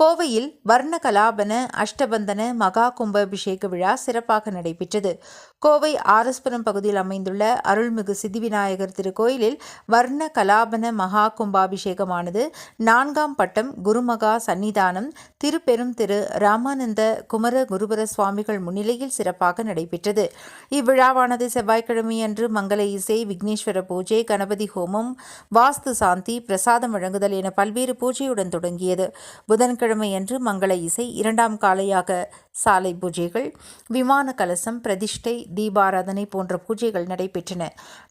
கோவையில் வர்ண கலாபன அஷ்டபந்தன மகா கும்பாபிஷேக விழா சிறப்பாக நடைபெற்றது. கோவை ஆரஸ்புரம் பகுதியில் அமைந்துள்ள அருள்மிகு சித்திவிநாயகர் திருக்கோயிலில் வர்ண கலாபன மகா கும்பாபிஷேகமானது நான்காம் பட்டம் குருமகா சன்னிதானம் திருப்பெரும் திரு ராமானந்த குமர குருபர சுவாமிகள் முன்னிலையில் சிறப்பாக நடைபெற்றது. இவ்விழாவானது செவ்வாய்க்கிழமை அன்று மங்கள இசை விக்னேஸ்வர பூஜை கணபதி ஹோமம் வாஸ்து சாந்தி பிரசாதம் வழங்குதல் என பல்வேறு பூஜையுடன் தொடங்கியது. புதன்கிழமை திங்கட்கிழமையன்று மங்கள இசை இரண்டாம் காலையாக சாலை பூஜைகள் விமான கலசம் பிரதிஷ்டை தீபாராதனை போன்ற பூஜைகள் நடைபெற்றன.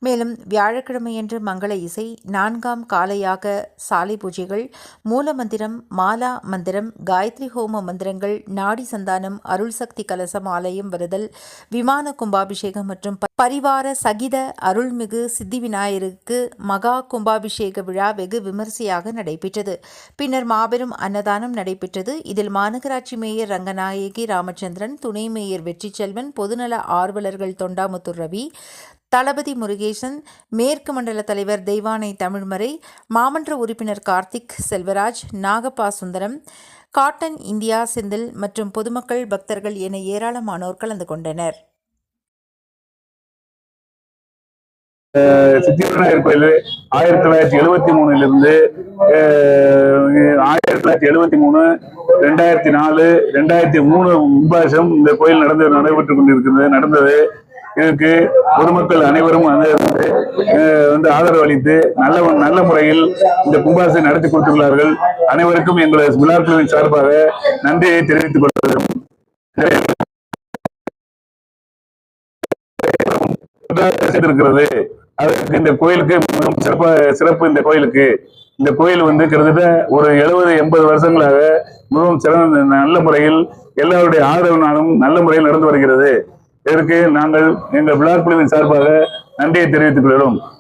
மேலும் வியாழக்கிழமையன்று மங்கள இசை நான்காம் காலையாக சாலை பூஜைகள் மூல மந்திரம் மாலா மந்திரம் காயத்ரி ஹோம மந்திரங்கள் நாடி சந்தானம் அருள் சக்தி கலசம் ஆலயம் வருதல் விமான கும்பாபிஷேகம் மற்றும் பரிவார சகித அருள்மிகு சித்தி விநாயகருக்கு மகா கும்பாபிஷேக விழா வெகு விமரிசையாக நடைபெற்றது. பின்னர் மாபெரும் அன்னதானம் நடைபெற்றது. இதில் மாநகராட்சி மேயர் ரங்கநாயகி ராமச்சந்திரன் துணை மேயர் வெற்றிச்செல்வன் பொதுநல ஆர்வலர்கள் தொண்டாமுத்தூர் ரவி தளபதி முருகேசன் மேற்கு மண்டல தலைவர் தெய்வானை தமிழ்மறை மாமன்ற உறுப்பினர் கார்த்திக் செல்வராஜ் நாகப்பா சுந்தரம் காட்டன் இந்தியா செந்தில் மற்றும் பொதுமக்கள் பக்தர்கள் என ஏராளமானோர் கலந்து கொண்டனர். சித்திவிநாயகர் கோயில் ஆயிரத்தி தொள்ளாயிரத்தி எழுபத்தி மூணுல இருந்து ஆயிரத்தி தொள்ளாயிரத்தி எழுபத்தி மூணு ரெண்டாயிரத்தி நாலு ரெண்டாயிரத்தி மூணு கும்பாசம் இந்த கோயில் நடந்து நடைபெற்று கொண்டிருக்கிறது நடந்தது. இதற்கு பொதுமக்கள் அனைவரும் வந்து வந்து ஆதரவு அளித்து நல்ல நல்ல முறையில் இந்த கும்பாசை நடத்தி கொடுத்துள்ளார்கள். அனைவருக்கும் எங்களது விழாக்குழுவின் சார்பாக நன்றியை தெரிவித்துக் கொள்கிறோம். இருக்கிறது அதற்கு இந்த கோயிலுக்கு மிகவும் சிறப்பா சிறப்பு இந்த கோயிலுக்கு. இந்த கோயில் வந்து கிட்டத்தட்ட ஒரு எழுபது எண்பது வருஷங்களாக மிகவும் சிறந்த நல்ல முறையில் எல்லாருடைய ஆதரவினாலும் நல்ல முறையில் நடந்து வருகிறது. இதற்கு நாங்கள் எங்கள் விழா குழுவின் சார்பாக நன்றியை தெரிவித்துக் கொள்கிறோம்.